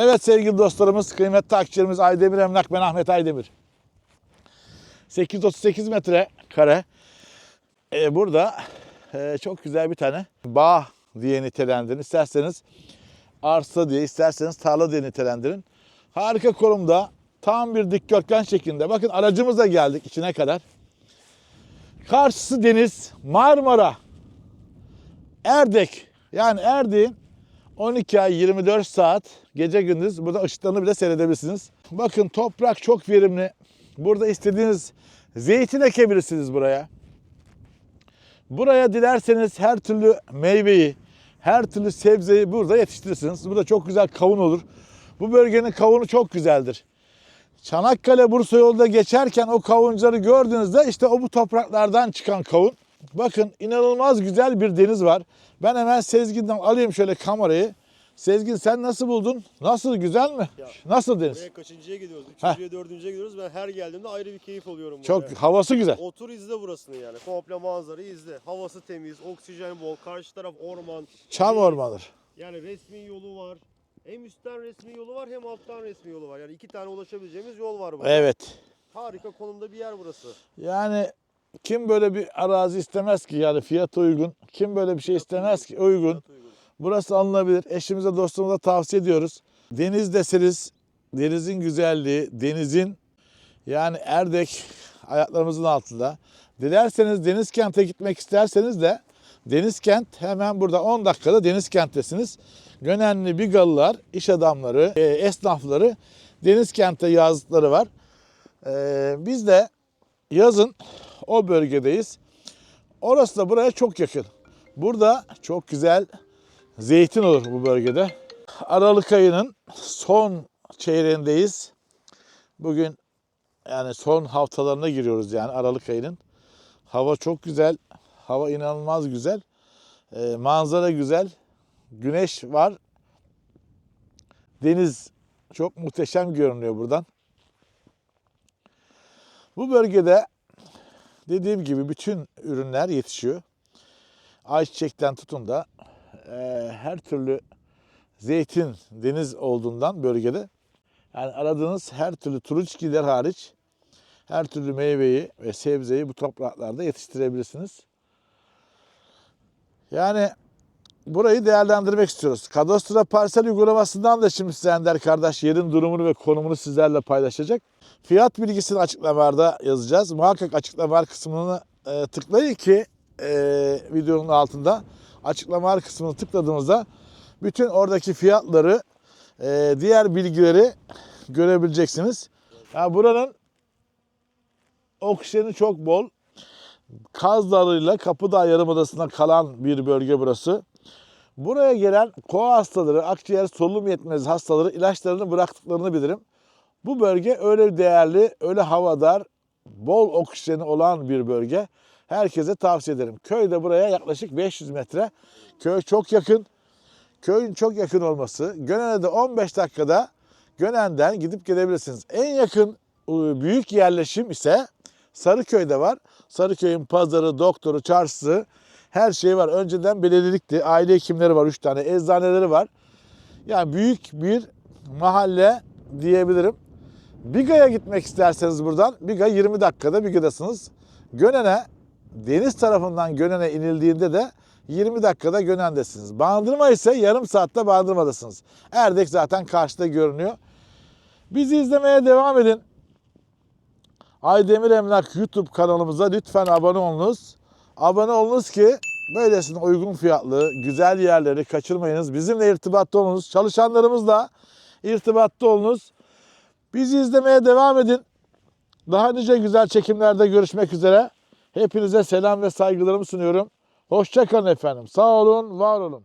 Evet sevgili dostlarımız, kıymetli takipçilerimiz Aydemir Emlak, ben Ahmet Aydemir. 838 metre kare. Ee, burada e, çok güzel bir tane bağ diye nitelendirin. İsterseniz arsa diye, isterseniz tarla diye nitelendirin. Harika konumda, tam bir dikdörtgen şeklinde. Bakın aracımızla geldik içine kadar. Karşısı deniz, Marmara, Erdek. Yani Erdek'in 12 ay 24 saat gece gündüz burada ışıklarını bile seyredebilirsiniz. Bakın toprak çok verimli. Burada istediğiniz zeytin ekebilirsiniz buraya. Buraya dilerseniz her türlü meyveyi, her türlü sebzeyi burada yetiştirirsiniz. Burada çok güzel kavun olur. Bu bölgenin kavunu çok güzeldir. Çanakkale Bursa yolda geçerken o kavuncuları gördüğünüzde işte o bu topraklardan çıkan kavun. Bakın inanılmaz güzel bir deniz var. Ben hemen Sezgin'den alayım şöyle kamerayı. Sezgin sen nasıl buldun? Nasıl güzel mi? Ya. Nasıl deniz? Buraya kaçıncıya gidiyoruz? Heh. Üçüncüye, dördüncüye gidiyoruz. Ben her geldiğimde ayrı bir keyif alıyorum. Çok buraya. havası güzel. Otur izle burasını yani. Komple manzarayı izle. Havası temiz, oksijen bol, karşı taraf orman. Çam ormanıdır. Yani resmi yolu var. Hem üstten resmi yolu var hem alttan resmi yolu var. Yani iki tane ulaşabileceğimiz yol var burada. Evet. Harika konumda bir yer burası. Yani kim böyle bir arazi istemez ki yani fiyat uygun. Kim böyle bir şey istemez ki uygun. Burası alınabilir. Eşimize dostumuza tavsiye ediyoruz. Deniz deseniz denizin güzelliği, denizin yani Erdek ayaklarımızın altında. Dilerseniz deniz kente gitmek isterseniz de deniz kent hemen burada 10 dakikada deniz kenttesiniz. Gönenli Bigalılar, iş adamları, e, esnafları deniz kente yazlıkları var. E, biz de yazın o bölgedeyiz. Orası da buraya çok yakın. Burada çok güzel zeytin olur bu bölgede. Aralık ayının son çeyreğindeyiz. Bugün yani son haftalarına giriyoruz yani Aralık ayının. Hava çok güzel. Hava inanılmaz güzel. Ee, manzara güzel. Güneş var. Deniz çok muhteşem görünüyor buradan. Bu bölgede dediğim gibi bütün ürünler yetişiyor. Ayçiçekten tutun da e, her türlü zeytin deniz olduğundan bölgede yani aradığınız her türlü turunçgiller hariç her türlü meyveyi ve sebzeyi bu topraklarda yetiştirebilirsiniz. Yani burayı değerlendirmek istiyoruz. Kadastro parsel uygulamasından da şimdi size Ender kardeş yerin durumunu ve konumunu sizlerle paylaşacak. Fiyat bilgisini açıklamalarda yazacağız. Muhakkak açıklamalar kısmını e, tıklayın ki e, videonun altında açıklamalar kısmını tıkladığımızda bütün oradaki fiyatları, e, diğer bilgileri görebileceksiniz. Ya buranın oksijeni çok bol. Kaz Dağı'yla Kapıdağ Yarımadası'na kalan bir bölge burası. Buraya gelen koa hastaları, akciğer solunum yetmez hastaları ilaçlarını bıraktıklarını bilirim. Bu bölge öyle değerli, öyle havadar, bol oksijeni olan bir bölge. Herkese tavsiye ederim. Köy de buraya yaklaşık 500 metre. Köy çok yakın. Köyün çok yakın olması. Gönen'e de 15 dakikada Gönen'den gidip gelebilirsiniz. En yakın e, büyük yerleşim ise Sarıköy'de var. Sarıköy'ün pazarı, doktoru, çarşısı her şey var. Önceden belediyelikti. Aile hekimleri var 3 tane. Eczaneleri var. Yani büyük bir mahalle diyebilirim. Biga'ya gitmek isterseniz buradan Biga 20 dakikada Biga'dasınız. Gönen'e deniz tarafından Gönen'e inildiğinde de 20 dakikada Gönen'desiniz. Bandırma ise yarım saatte Bandırma'dasınız. Erdek zaten karşıda görünüyor. Bizi izlemeye devam edin. Aydemir Emlak YouTube kanalımıza lütfen abone olunuz. Abone olunuz ki böylesine uygun fiyatlı, güzel yerleri kaçırmayınız. Bizimle irtibatta olunuz. Çalışanlarımızla irtibatta olunuz. Bizi izlemeye devam edin. Daha nice güzel çekimlerde görüşmek üzere. Hepinize selam ve saygılarımı sunuyorum. Hoşçakalın efendim. Sağ olun, var olun.